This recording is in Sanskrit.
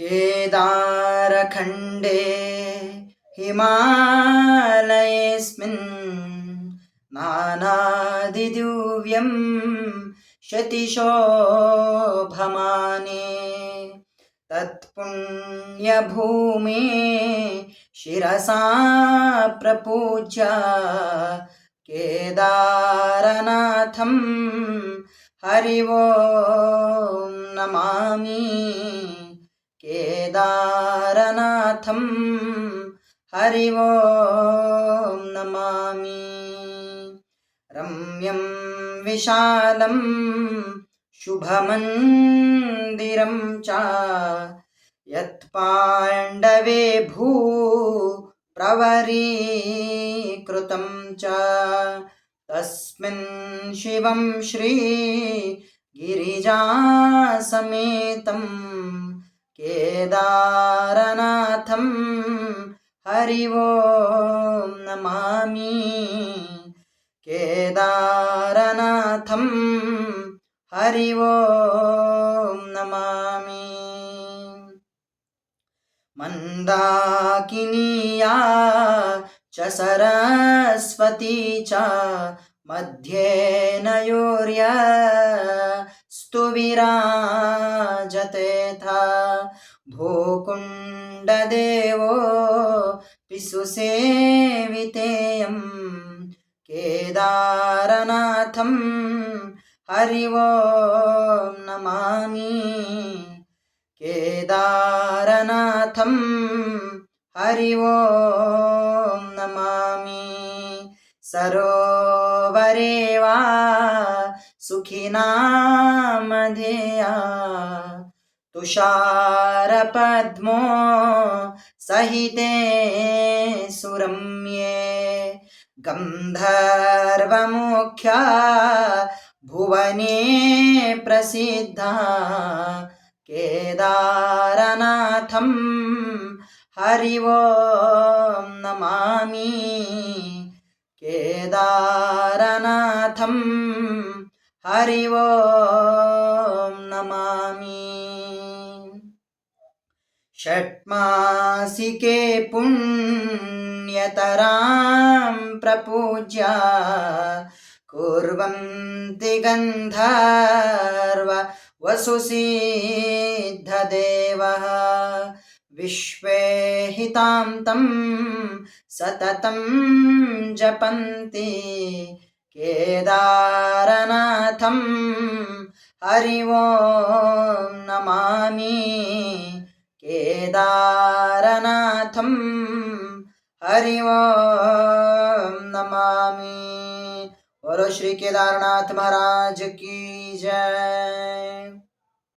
केदारखण्डे हिमालयेऽस्मिन् नानादिदिव्यं शतिशोभमाने तत्पुण्यभूमे शिरसा प्रपूज्य केदारनाथं हरिवो नमामि केदारनाथं हरिवो नमामि। रम्यं विशालं शुभमन्दिरं च। यत्पाण्डवे भू प्रवरीकृतं च। तस्मिन् शिवं श्री गिरिजासमेतं केदारनाथं हरिवो नमामि। केदारनाथं हरिवो नमामि। मन्दाकिनीया च सरस्वती च मध्ये नयोर्यस्तु विराजतेथा भूकुण्डदेवो पिसुसेवितेयं केदारनाथं हरिवो नमामि। केदारनाथं हरिवो नमामि। सरोवरे सुखिनामधेया तुषारपद्मो सहिते सुरम्ये गन्धर्वमुख्या भुवने प्रसिद्धा केदारनाथं हरिवो नमामि केदारनाथं हरिवो नमामि। षट्मासिके पुण्यतरां प्रपूज्य कुर्वन्ति गन्धर्व वसुसिद्धदेवः विश्वे हितां तं सततं जपन्ति केदारनाथं हरिवो नमामि। केदारनाथं हरिवो नमामि। बोलो श्री केदारनाथ महाराज की जय।